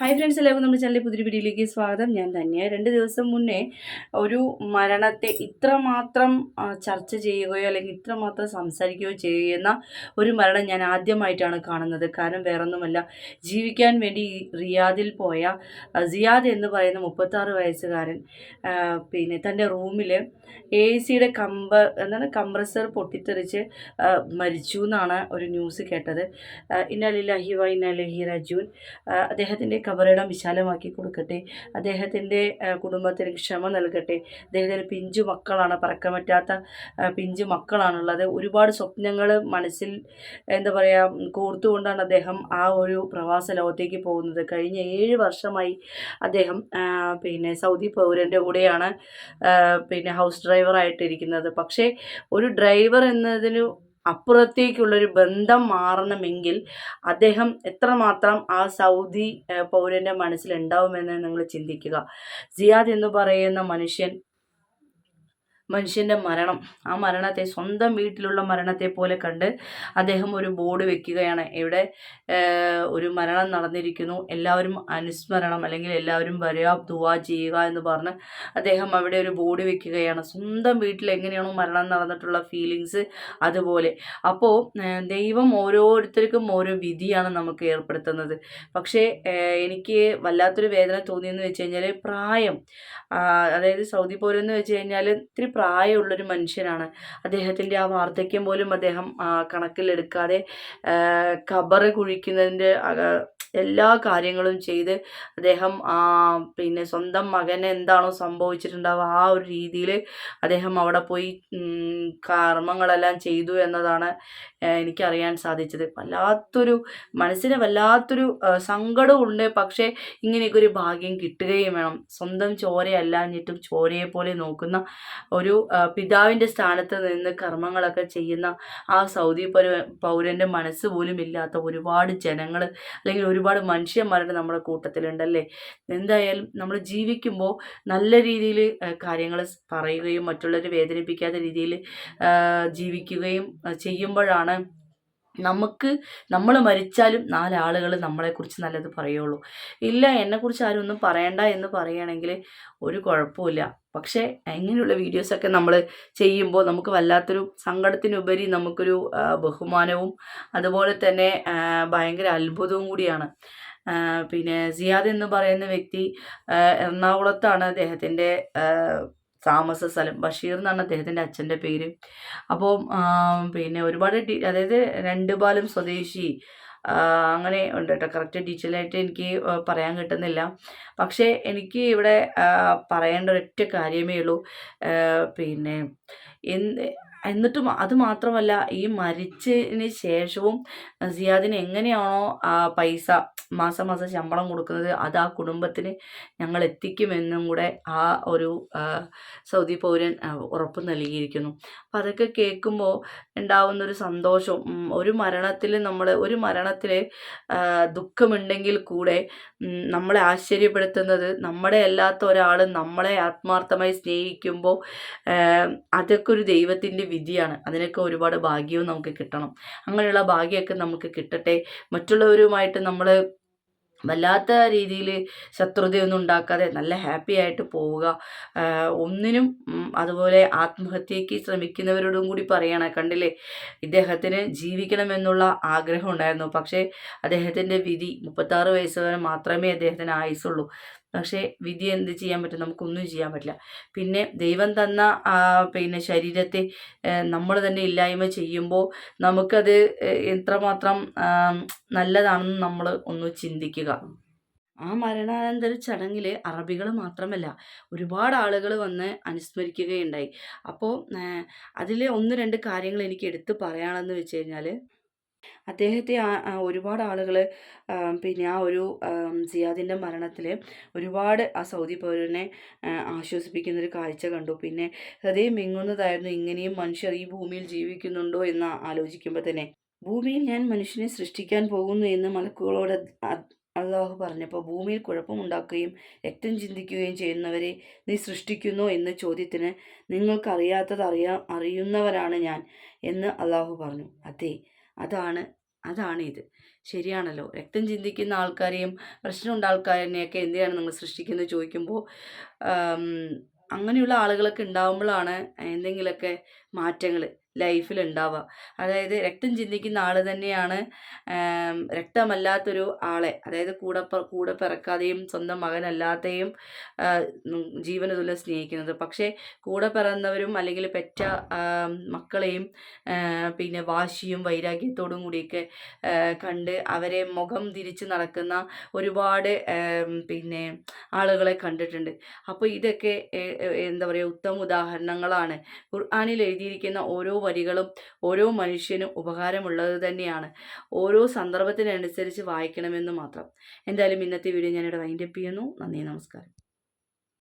Hi friends എല്ലാവർക്കും നമ്മുടെ ചാനലിൽ പുതിയ വീഡിയോയിലേക്ക് സ്വാഗതം. ഞാൻ തന്നെ രണ്ട് ദിവസം മുന്നേ ഒരു മരണത്തെ ഇത്രമാത്രം ചർച്ച ചെയ്യുകയോ അല്ലെങ്കിൽ ഇത്രമാത്രം സംസാരിക്കുകയോ ചെയ്യുന്ന ഒരു മരണം ഞാൻ ആദ്യമായിട്ടാണ് കാണുന്നത്. കാരണം വേറൊന്നുമല്ല ജീവിക്കാൻ വേണ്ടി റിയാദിൽ പോയ സിയാദ് എന്ന് പറയുന്ന മുപ്പത്താറ് വയസ്സുകാരൻ പിന്നെ തന്റെ റൂമിൽ എ സിയുടെ കമ്പ എന്താണ് കംപ്രസർ പൊട്ടിത്തെറിച്ച് മരിച്ചു എന്നാണ് ഒരു ന്യൂസ് കേട്ടത്. ഇന്നലില്ലാഹി ലഹിവ ഇന്നലഹി റജൂൻ അദ്ദേഹത്തിന്റെ കബറിടം വിശാലമാക്കി കൊടുക്കട്ടെ. അദ്ദേഹത്തിന്റെ കുടുംബത്തിന് ക്ഷമ നൽകട്ടെ. അദ്ദേഹത്തിന് പിഞ്ചു മക്കളാണ്. പറക്കാൻ പറ്റാത്ത പിഞ്ചു മക്കളാണുള്ളത്. ഒരുപാട് സ്വപ്നങ്ങൾ മനസ്സിൽ എന്താ പറയുക കോർത്തുകൊണ്ടാണ് അദ്ദേഹം ആ ഒരു പ്രവാസ ലോകത്തേക്ക് പോകുന്നത്. കഴിഞ്ഞ ഏഴ് വർഷമായി അദ്ദേഹം പിന്നെ സൗദി പൗരന്റെ കൂടെയാണ് പിന്നെ ഹൗസ് ഡ്രൈവറായിട്ടിരിക്കുന്നത്. പക്ഷേ ഒരു ഡ്രൈവർ എന്നതിന് അപ്പുറത്തേക്കുള്ളൊരു ബന്ധം മാറണമെങ്കിൽ അദ്ദേഹം എത്രമാത്രം ആ സൗദി പൗരന്റെ മനസ്സിലുണ്ടാവുമെന്ന് നിങ്ങൾ ചിന്തിക്കുക. സിയാദ് എന്ന് പറയുന്ന മനുഷ്യൻ മനുഷ്യന്റെ മരണം. ആ മരണത്തെ സ്വന്തം വീട്ടിലുള്ള മരണത്തെ പോലെ കണ്ട് അദ്ദേഹം ഒരു ബോർഡ് വെക്കുകയാണ്. ഇവിടെ ഒരു മരണം നടന്നിരിക്കുന്നു. എല്ലാവരും അനുസ്മരണം അല്ലെങ്കിൽ എല്ലാവരും വരിക ദുവാ ചെയ്യുക എന്ന് പറഞ്ഞ് അദ്ദേഹം അവിടെ ഒരു ബോർഡ് വെക്കുകയാണ്. സ്വന്തം വീട്ടിൽ എങ്ങനെയാണോ മരണം നടന്നിട്ടുള്ള ഫീലിങ്സ് അതുപോലെ. അപ്പോൾ ദൈവം ഓരോരുത്തർക്കും ഓരോ വിധിയാണ് നമുക്ക് ഏർപ്പെടുത്തുന്നത്. പക്ഷേ എനിക്ക് വല്ലാത്തൊരു വേദന തോന്നിയെന്ന് വെച്ച് കഴിഞ്ഞാൽ പ്രായം. അതായത് സൗദി പോരെന്ന് വെച്ച് കഴിഞ്ഞാൽ ഇത്തിരി പ്രായമുള്ളൊരു മനുഷ്യനാണ്. അദ്ദേഹത്തിന്റെ ആ വാർദ്ധക്യം പോലും അദ്ദേഹം കണക്കിലെടുക്കാതെ കബറ് കുഴിക്കുന്നതിന്റെ എല്ലാ കാര്യങ്ങളും ചെയ്ത് അദ്ദേഹം പിന്നെ സ്വന്തം മകന് എന്താണോ സംഭവിച്ചിട്ടുണ്ടാവുക ആ ഒരു രീതിയിൽ അദ്ദേഹം അവിടെ പോയി കർമ്മങ്ങളെല്ലാം ചെയ്തു എന്നതാണ് എനിക്കറിയാൻ സാധിച്ചത്. വല്ലാത്തൊരു മനസ്സിന് വല്ലാത്തൊരു സങ്കടമുണ്ട് പക്ഷേ ഇങ്ങനെയൊക്കെ ഒരു ഭാഗ്യം കിട്ടുകയും വേണം. സ്വന്തം ചോരയല്ലാഞ്ഞിട്ടും ചോരയെ പോലെ നോക്കുന്ന ഒരു ആ, പിതാവിന്റെ സ്ഥാനത്ത് നിന്ന് കർമ്മങ്ങളൊക്കെ ചെയ്യുന്ന ആ സൗദി പൗര പൗരന്റെ മനസ്സ് പോലും ഇല്ലാത്ത ഒരുപാട് ജനങ്ങൾ അല്ലെങ്കിൽ ഒരുപാട് മനുഷ്യന്മാരുടെ നമ്മുടെ കൂട്ടത്തിലുണ്ടല്ലേ എന്തായാലും നമ്മൾ ജീവിക്കുമ്പോൾ നല്ല രീതിയിൽ കാര്യങ്ങൾ പറയുകയും മറ്റുള്ളവരെ വേദനിപ്പിക്കാത്ത രീതിയിൽ ജീവിക്കുകയും ചെയ്യുമ്പോഴാണ് നമുക്ക് നമ്മൾ മരിച്ചാലും നാലാളുകൾ നമ്മളെക്കുറിച്ച് നല്ലത് പറയുള്ളൂ. ഇല്ല എന്നെക്കുറിച്ച് ആരും ഒന്നും പറയണ്ട എന്ന് പറയുകയാണെങ്കിൽ ഒരു കുഴപ്പമില്ല പക്ഷേ ഇങ്ങനെയുള്ള വീഡിയോസൊക്കെ നമ്മൾ ചെയ്യുമ്പോൾ നമുക്ക് വല്ലാത്തൊരു സങ്കടത്തിനുപരി നമുക്കൊരു ബഹുമാനവും അതുപോലെ തന്നെ ഭയങ്കര അത്ഭുതവും കൂടിയാണ്. പിന്നെ സിയാദ് എന്ന് പറയുന്ന വ്യക്തി എറണാകുളത്താണ് അദ്ദേഹത്തിന്റെ താമസ സ്ഥലം. ബഷീർ എന്നാണ് അദ്ദേഹത്തിന്റെ അച്ഛന്റെ പേര്. അപ്പോൾ പിന്നെ ഒരുപാട് അതായത് രണ്ട് പാലം സ്വദേശി അങ്ങനെ ഉണ്ട് കേട്ടോ. കറക്റ്റ് ഡീറ്റെയിൽ ആയിട്ട് എനിക്ക് പറയാൻ കിട്ടുന്നില്ല. പക്ഷേ എനിക്ക് ഇവിടെ പറയേണ്ട ഒറ്റ കാര്യമേ ഉള്ളൂ. പിന്നെ എന്ത് എന്നിട്ടും അത് മാത്രമല്ല ഈ മരിച്ചതിന് ശേഷവും സിയാദിന് എങ്ങനെയാണോ ആ പൈസ മാസം മാസം ശമ്പളം കൊടുക്കുന്നത് അത് ആ കുടുംബത്തിന് ഞങ്ങൾ എത്തിക്കുമെന്നും കൂടെ ആ ഒരു സൗദി പൗരൻ ഉറപ്പ് നൽകിയിരിക്കുന്നു. അപ്പം അതൊക്കെ കേൾക്കുമ്പോൾ ഉണ്ടാവുന്നൊരു സന്തോഷം. ഒരു മരണത്തിൽ നമ്മൾ ഒരു മരണത്തിൽ ദുഃഖമുണ്ടെങ്കിൽ കൂടെ നമ്മളെ ആശ്ചര്യപ്പെടുത്തുന്നത് നമ്മുടെ അല്ലാത്ത ഒരാൾ നമ്മളെ ആത്മാർത്ഥമായി സ്നേഹിക്കുമ്പോൾ അതൊക്കെ ഒരു ദൈവത്തിന്റെ വിധിയാണ്. അതിനൊക്കെ ഒരുപാട് ഭാഗ്യവും നമുക്ക് കിട്ടണം. അങ്ങനെയുള്ള ഭാഗ്യമൊക്കെ നമുക്ക് കിട്ടട്ടെ. മറ്റുള്ളവരുമായിട്ട് നമ്മൾ വല്ലാത്ത രീതിയിൽ ശത്രുതയൊന്നും ഉണ്ടാക്കാതെ നല്ല ഹാപ്പി ആയിട്ട് പോവുക. ഒന്നിനും അതുപോലെ ആത്മഹത്യയ്ക്ക് ശ്രമിക്കുന്നവരോടും കൂടി പറയണ. കണ്ടില്ലേ? ഇദ്ദേഹത്തിന് ജീവിക്കണമെന്നുള്ള ആഗ്രഹം ഉണ്ടായിരുന്നു. പക്ഷേ അദ്ദേഹത്തിന്റെ വിധി മുപ്പത്താറ് വയസ്സ് വരെ മാത്രമേ അദ്ദേഹത്തിന് ആയുസുള്ളൂ പക്ഷേ വിധി എന്ത് ചെയ്യാൻ പറ്റും? നമുക്കൊന്നും ചെയ്യാൻ പറ്റില്ല. പിന്നെ ദൈവം തന്ന പിന്നെ ശരീരത്തെ നമ്മൾ തന്നെ ഇല്ലായ്മ ചെയ്യുമ്പോൾ നമുക്കത് എത്രമാത്രം നല്ലതാണെന്ന് നമ്മൾ ഒന്ന് ചിന്തിക്കുക. ആ മരണാനന്തര ചടങ്ങിൽ അറബികൾ മാത്രമല്ല ഒരുപാട് ആളുകൾ വന്ന് അനുസ്മരിക്കുകയുണ്ടായി. അപ്പോൾ അതിൽ ഒന്ന് രണ്ട് കാര്യങ്ങൾ എനിക്ക് എടുത്തു പറയാണെന്ന് വെച്ച് കഴിഞ്ഞാൽ അദ്ദേഹത്തെ ഒരുപാട് ആളുകൾ പിന്നെ ആ ഒരു സിയാദിന്റെ മരണത്തിൽ ഒരുപാട് ആ സൗദി പൗരനെ ആശ്വസിപ്പിക്കുന്ന ഒരു കാഴ്ച കണ്ടു. പിന്നെ ഹൃദയം മിങ്ങുന്നതായിരുന്നു. ഇങ്ങനെയും മനുഷ്യർ ഈ ഭൂമിയിൽ ജീവിക്കുന്നുണ്ടോ എന്ന് ആലോചിക്കുമ്പോൾ തന്നെ. ഭൂമിയിൽ ഞാൻ മനുഷ്യനെ സൃഷ്ടിക്കാൻ പോകുന്നു എന്ന് മലക്കുകളോട് അള്ളാഹു പറഞ്ഞപ്പോൾ ഭൂമിയിൽ കുഴപ്പമുണ്ടാക്കുകയും രക്തം ചിന്തിക്കുകയും ചെയ്യുന്നവരെ നീ സൃഷ്ടിക്കുന്നു എന്ന ചോദ്യത്തിന് നിങ്ങൾക്കറിയാത്തത് അറിയാ അറിയുന്നവരാണ് ഞാൻ എന്ന് അള്ളാഹു പറഞ്ഞു. അതെ അതാണ് അതാണ് ഇത്. ശരിയാണല്ലോ. രക്തം ചിന്തിക്കുന്ന ആൾക്കാരെയും പ്രശ്നമുണ്ട ആൾക്കാരെയൊക്കെ എന്തിനാണ് നിങ്ങൾ സൃഷ്ടിക്കുന്നത് ചോദിക്കുമ്പോൾ അങ്ങനെയുള്ള ആളുകളൊക്കെ ഉണ്ടാകുമ്പോഴാണ് എന്തെങ്കിലുമൊക്കെ മാറ്റങ്ങൾ ലൈഫിൽ ഉണ്ടാവുക അതായത് രക്തം ചിന്തിക്കുന്ന ആൾ തന്നെയാണ് രക്തമല്ലാത്തൊരു ആളെ. അതായത് കൂടെ കൂടെ പിറക്കാതെയും സ്വന്തം ഉം, ജീവന തുല്യം സ്നേഹിക്കുന്നത്. പക്ഷേ കൂടെ പിറന്നവരും അല്ലെങ്കിൽ പെറ്റ മക്കളെയും പിന്നെ വാശിയും വൈരാഗ്യത്തോടും കൂടിയൊക്കെ കണ്ട് അവരെ മുഖം തിരിച്ച് നടക്കുന്ന ഒരുപാട് പിന്നെ ആളുകളെ കണ്ടിട്ടുണ്ട്. അപ്പോൾ ഇതൊക്കെ എന്താ പറയുക ഉത്തമ ഉദാഹരണങ്ങളാണ്. ഖുർആാനിൽ എഴുതിയിരിക്കുന്ന ഓരോ വരികളും ഓരോ മനുഷ്യനും ഉപകാരമുള്ളത് തന്നെയാണ്. ഓരോ സന്ദർഭത്തിനനുസരിച്ച് വായിക്കണമെന്ന് മാത്രം. എന്തായാലും ഇന്നത്തെ വീഡിയോ ഞാനിവിടെ വൈൻഡപ്പ് ചെയ്യുന്നു. നന്ദി നമസ്കാരം.